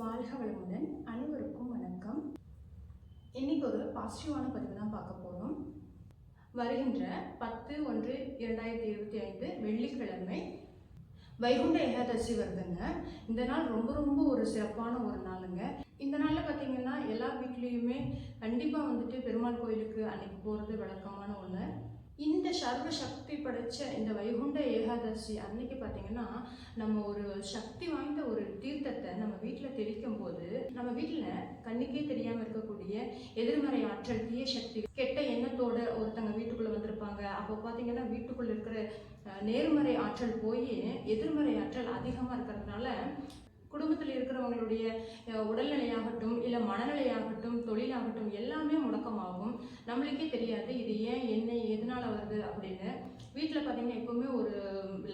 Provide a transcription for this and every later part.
வாழ்க வளமுடன் அனைவருக்கும் வணக்கம். இன்னைக்கு ஒரு பாசிட்டிவான பதிவு தான் பார்க்க போகிறோம் வருகின்ற பத்து ஒன்று இரண்டாயிரத்தி இருபத்தி ஐந்து வெள்ளிக்கிழமை வைகுண்ட ஏகாதசி வருதுங்க. இந்த நாள் ரொம்ப ரொம்ப ஒரு சிறப்பான ஒரு நாளுங்க. இந்த நாளில் பார்த்தீங்கன்னா எல்லா வீட்லேயுமே கண்டிப்பாக வந்துட்டு பெருமாள் கோயிலுக்கு அன்னைக்கு போகிறது வழக்கமான ஒன்று சர்வ சக்தி படைச்ச இந்த வைகுண்ட ஏகாதசி அன்னைக்கு பார்த்தீங்கன்னா நம்ம ஒரு சக்தி வாய்ந்த ஒரு தீர்த்தத்தை நம்ம வீட்டில் தெளிக்கும் போது நம்ம வீட்டில் கண்ணுக்கே தெரியாமல் இருக்கக்கூடிய எதிர்மறை ஆற்றல் தீய சக்தி கெட்ட எண்ணத்தோட ஒருத்தங்க வீட்டுக்குள்ளே வந்திருப்பாங்க. அப்போ பார்த்தீங்கன்னா வீட்டுக்குள்ளே இருக்கிற நேர்மறை ஆற்றல் போய் எதிர்மறை ஆற்றல் அதிகமாக இருக்கிறதுனால குடும்பத்தில் இருக்கிறவங்களுடைய உடல்நிலையாகட்டும் இல்லை மனநிலையாகட்டும் தொழிலாகட்டும் எல்லாமே முடக்கமாகும். நம்மளுக்கே தெரியாது இது ஏன் என்ன எதனால வருது அப்படின்னு. வீட்டில் பார்த்தீங்கன்னா எப்பவுமே ஒரு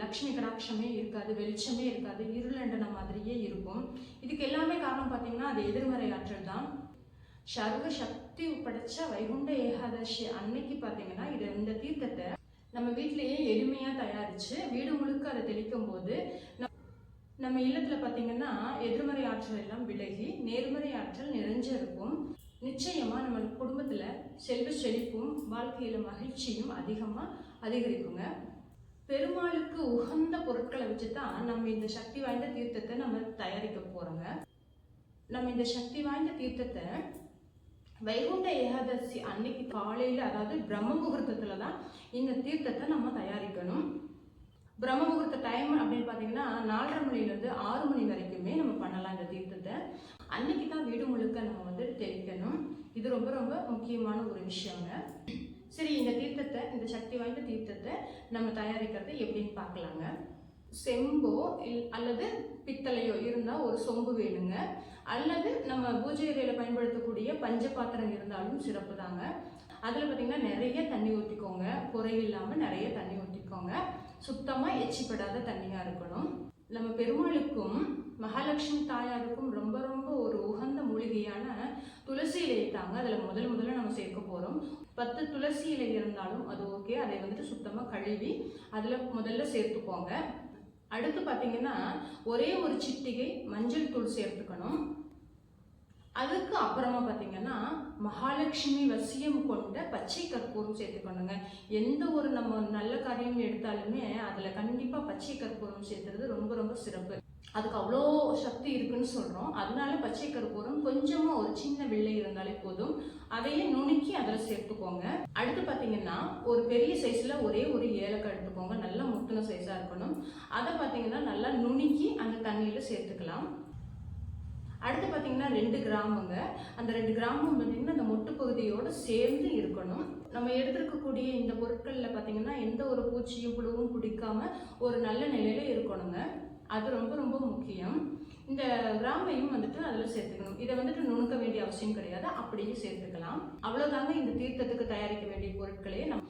லக்ஷ்மி கடாட்சமே இருக்காது வெளிச்சமே இருக்காது இருளண்டன மாதிரியே இருக்கும். இதுக்கு எல்லாமே காரணம் பார்த்தீங்கன்னா அது எதிர்மறை ஆற்றல் தான். சர்வ சக்தி படைச்ச வைகுண்ட ஏகாதசி அன்னைக்கு பார்த்தீங்கன்னா இது இந்த தீர்த்தத்தை நம்ம வீட்டிலேயே எளிமையாக தயாரித்து வீடு முழுக்க அதை தெளிக்கும் போது நம்ம இல்லத்துல பாத்தீங்கன்னா எதிர்மறை ஆற்றல் எல்லாம் விலகி நேர்மறை ஆற்றல் நிறைஞ்சிருக்கும் நிச்சயமாக நிச்சயமா நம்ம குடும்பத்துல செல்வ செழிப்பும் வாழ்க்கையில மகிழ்ச்சியும் அதிகமா அதிகரிக்குங்க. பெருமாளுக்கு உகந்த பொருட்களை வச்சு தான் நம்ம இந்த சக்தி வாய்ந்த தீர்த்தத்தை நம்ம தயாரிக்க போறோங்க. நம்ம இந்த சக்தி வாய்ந்த தீர்த்தத்தை வைகுண்ட ஏகாதசி அன்னைக்கு காலையில அதாவது பிரம்ம முகூர்த்தத்தில் தான் இந்த தீர்த்தத்தை நம்ம தயாரிக்கணும். பிரம்ம முகூர்த்த டைம் அப்படின்னு பார்த்தீங்கன்னா நாலரை மணிலேருந்து ஆறு மணி வரைக்குமே நம்ம பண்ணலாம் இந்த தீர்த்தத்தை. அன்னைக்கு தான் வீடு முழுக்க நம்ம வந்து தெளிக்கணும். இது ரொம்ப ரொம்ப முக்கியமான ஒரு விஷயங்க. சரி இந்த தீர்த்தத்தை இந்த சக்தி வாய்ந்த தீர்த்தத்தை நம்ம தயாரிக்கிறது எப்படின்னு பார்க்கலாங்க. செம்போ இல் அல்லது பித்தளையோ இருந்தால் ஒரு சொம்பு வேணுங்க. அல்லது நம்ம பூஜை அறையில் பயன்படுத்தக்கூடிய பஞ்ச பாத்திரம் இருந்தாலும் சிறப்பு தாங்க அதில் பார்த்தீங்கன்னா நிறைய தண்ணி ஊற்றிக்கோங்க குறை இல்லாமல் நிறைய தண்ணி ஊற்றிக்கோங்க சுத்தமாக எச்சிப்படாத தண்ணியாக இருக்கணும். நம்ம பெருமாளுக்கும் மகாலட்சுமி தாயாருக்கும் ரொம்ப ரொம்ப ஒரு உகந்த மூலிகையான துளசி இலையை தாங்க அதில் முதல் முதல்ல நம்ம சேர்க்க போகிறோம் பத்து துளசி இலை இருந்தாலும் அது ஓகே அதை வந்துட்டு சுத்தமாக கழுவி அதில் முதல்ல சேர்த்துக்கோங்க. அடுத்து பார்த்தீங்கன்னா ஒரே ஒரு சிட்டிகை மஞ்சள் தூள் சேர்த்துக்கணும். அதுக்கு அப்புறமா பார்த்தீங்கன்னா மகாலட்சுமி வசியம் கொண்ட பச்சை கற்பூரம் சேர்த்துக்கணுங்க எந்த ஒரு நம்ம நல்ல காரியம் எடுத்தாலுமே அதில் கண்டிப்பாக பச்சை கற்பூரம் சேர்த்துறது ரொம்ப ரொம்ப சிறப்பு. அதுக்கு அவ்வளோ சக்தி இருக்குன்னு சொல்கிறோம் அதனால பச்சை கற்பூரம் கொஞ்சமாக ஒரு சின்ன வெள்ளை இருந்தாலே போதும். அதையே நுணுக்கி அதில் சேர்த்துக்கோங்க. அடுத்து பார்த்தீங்கன்னா ஒரு பெரிய சைஸில் ஒரே ஒரு ஏலக்காய் எடுத்துக்கோங்க. நல்லா முத்தின சைஸாக இருக்கணும். அதை பார்த்தீங்கன்னா நல்லா நுணுக்கி அந்த தண்ணியில் சேர்த்துக்கலாம். அடுத்து பார்த்தீங்கன்னா ரெண்டு கிராமுங்க. அந்த ரெண்டு கிராமும் பார்த்தீங்கன்னா அந்த மொட்டு பகுதியோடு சேர்ந்து இருக்கணும். நம்ம எடுத்துருக்கக்கூடிய இந்த பொருட்களில் பார்த்தீங்கன்னா எந்த ஒரு பூச்சியும் புழுவும் பிடிக்காம ஒரு நல்ல நிலையில இருக்கணுங்க. அது ரொம்ப ரொம்ப முக்கியம். இந்த கிராமையும் வந்துட்டு அதில் சேர்த்துக்கணும். இதை வந்துட்டு நுணுக்க வேண்டிய அவசியம் கிடையாது. அப்படியே சேர்த்துக்கலாம். அவ்வளோதாங்க இந்த தீர்த்தத்துக்கு தயாரிக்க வேண்டிய பொருட்களே. நம்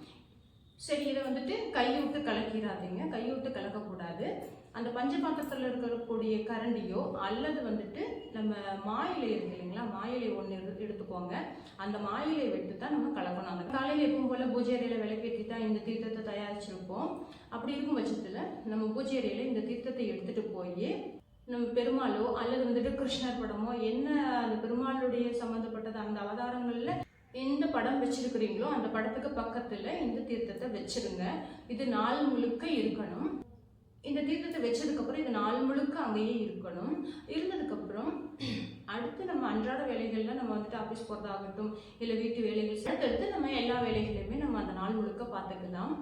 சரி இதை வந்துட்டு கைவிட்டு கலக்கிடாதீங்க. விட்டு கலக்கக்கூடாது. அந்த பஞ்சபாத்திரத்தில் இருக்கக்கூடிய கரண்டியோ அல்லது வந்துட்டு நம்ம மாயிலை இருக்கு இல்லைங்களா? மாயிலை ஒன்று எடுத்துக்கோங்க. அந்த மாயிலை விட்டு தான் நம்ம கலக்கணும். அந்த காலையில் எப்பவும் போல் பூஜை அறையில் விளக்கேற்றி தான் இந்த தீர்த்தத்தை தயாரிச்சிருப்போம். அப்படி இருக்கும் பட்சத்தில் நம்ம பூஜை அறையில் இந்த தீர்த்தத்தை எடுத்துகிட்டு போய் நம்ம பெருமாளோ அல்லது வந்துட்டு கிருஷ்ணர் படமோ என்ன அந்த பெருமாளுடைய சம்மந்தப்பட்டது அந்த அவதாரங்களில் எந்த படம் வச்சிருக்கிறீங்களோ அந்த படத்துக்கு பக்கத்தில் இந்த தீர்த்தத்தை வச்சிருங்க. இது நாள் முழுக்க இருக்கணும். இந்த தீர்த்தத்தை வச்சதுக்கப்புறம் இது நாள் முழுக்க அங்கேயே இருக்கணும். இருந்ததுக்கப்புறம் அடுத்து நம்ம அன்றாட வேலைகளில் நம்ம வந்துட்டு ஆஃபீஸ் போகிறதாகட்டும் இல்லை வீட்டு வேலைகள். அடுத்தடுத்து நம்ம எல்லா வேலைகளையுமே நம்ம அந்த நாள் முழுக்க பார்த்துக்கலாம்.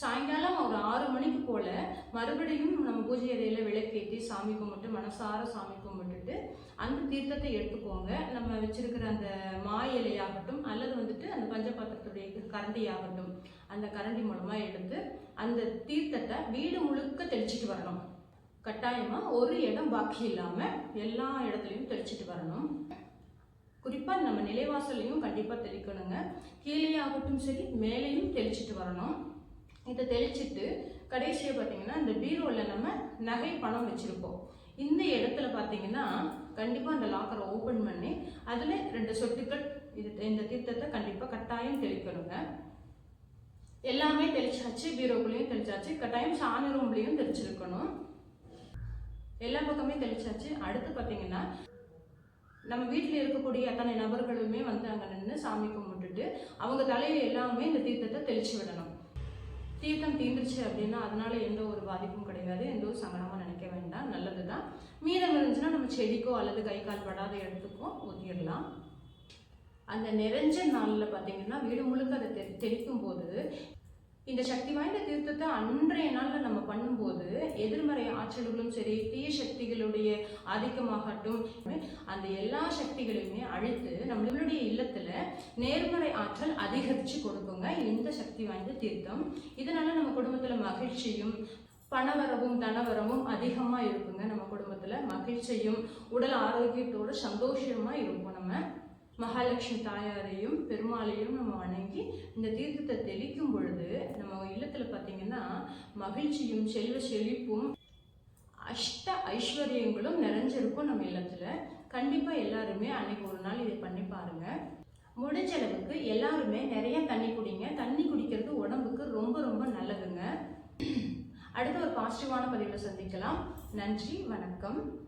சாயங்காலம் ஒரு ஆறு மணிக்கு போல மறுபடியும் நம்ம பூஜை அறையில் விளக்கேற்றி சாமி கும்பிட்டு மனசார சாமி கும்பிட்டுட்டு அந்த தீர்த்தத்தை எடுத்துக்கோங்க. நம்ம வச்சிருக்கிற அந்த மா இலையாகட்டும் அல்லது வந்துட்டு அந்த பஞ்சபாத்திரத்துடைய கரண்டியாகட்டும் அந்த கரண்டி மூலமாக எடுத்து அந்த தீர்த்தத்தை வீடு முழுக்க தெளிச்சிட்டு வரணும். கட்டாயமாக ஒரு இடம் பாக்கி இல்லாமல் எல்லா இடத்துலையும் தெளிச்சிட்டு வரணும். குறிப்பாக நம்ம நிலைவாசலையும் கண்டிப்பாக தெளிக்கணுங்க. கீழே ஆகட்டும் சரி மேலேயும் தெளிச்சிட்டு வரணும். இதை தெளிச்சிட்டு கடைசியாக பார்த்தீங்கன்னா இந்த பீரோவில் நம்ம நகை பணம் வச்சுருப்போம். இந்த இடத்துல பார்த்தீங்கன்னா கண்டிப்பாக அந்த லாக்கரை ஓப்பன் பண்ணி அதில் ரெண்டு சொட்டுக்கள் இது இந்த தீர்த்தத்தை கண்டிப்பாக கட்டாயம் தெளிக்கணுங்க. எல்லாமே தெளிச்சாச்சு பீரோக்குள்ளேயும் தெளிச்சாச்சு. கட்டாயம் சாமி ரூம்லேயும் தெளிச்சிருக்கணும். எல்லா பக்கமே தெளிச்சாச்சு. அடுத்து பார்த்தீங்கன்னா நம்ம வீட்டில் இருக்கக்கூடிய அத்தனை நபர்களுமே வந்து அங்கே நின்று சாமி கும்பிட்டுட்டு அவங்க தலையை எல்லாமே இந்த தீர்த்தத்தை தெளிச்சு விடணும். தீர்த்தம் தீர்ந்துருச்சு அப்படின்னா அதனால எந்த ஒரு பாதிப்பும் கிடையாது. எந்த ஒரு சங்கடமாக நினைக்க வேண்டாம். நல்லது தான் மீதம் இருந்துச்சுன்னா நம்ம செடிக்கோ அல்லது கை கால் படாத இடத்துக்கோ ஊற்றிடலாம் அந்த நிறைஞ்ச நாளில் பார்த்தீங்கன்னா வீடு முழுக்க அதை தெ தெளிக்கும் போது இந்த சக்தி வாய்ந்த தீர்த்தத்தை அன்றைய நாளில் நம்ம பண்ணும்போது எதிர்மறை ஆற்றல்களும் சரி தீய சக்திகளுடைய ஆதிக்கமாகட்டும் அந்த எல்லா சக்திகளையுமே அழித்து நம்மளுடைய இல்லத்தில் நேர்மறை ஆற்றல் அதிகரித்து கொடுக்குங்க இந்த சக்தி வாய்ந்த தீர்த்தம். இதனால நம்ம குடும்பத்தில் மகிழ்ச்சியும் பணவரவும் தனவரவும் அதிகமாக இருக்குங்க நம்ம குடும்பத்தில். மகிழ்ச்சியும் உடல் ஆரோக்கியத்தோட சந்தோஷமாக இருப்போம் நம்ம. மகாலட்சுமி தாயாரையும் பெருமாளையும் நம்ம வணங்கி இந்த தீர்த்தத்தை தெளிக்கும் பொழுது நம்ம இல்லத்தில் பார்த்தீங்கன்னா மகிழ்ச்சியும் செல்வ செழிப்பும் அஷ்ட ஐஸ்வர்யங்களும் நிறைஞ்சிருக்கும் நம்ம இல்லத்தில். கண்டிப்பாக எல்லாருமே அன்னைக்கு ஒரு நாள் இதை பண்ணி பாருங்க. முடிஞ்ச அளவுக்கு எல்லாருமே நிறைய தண்ணி குடிங்க. தண்ணி குடிக்கிறது உடம்புக்கு ரொம்ப ரொம்ப நல்லதுங்க. அடுத்த ஒரு பாசிட்டிவான பதிவில் சந்திக்கலாம். நன்றி வணக்கம்.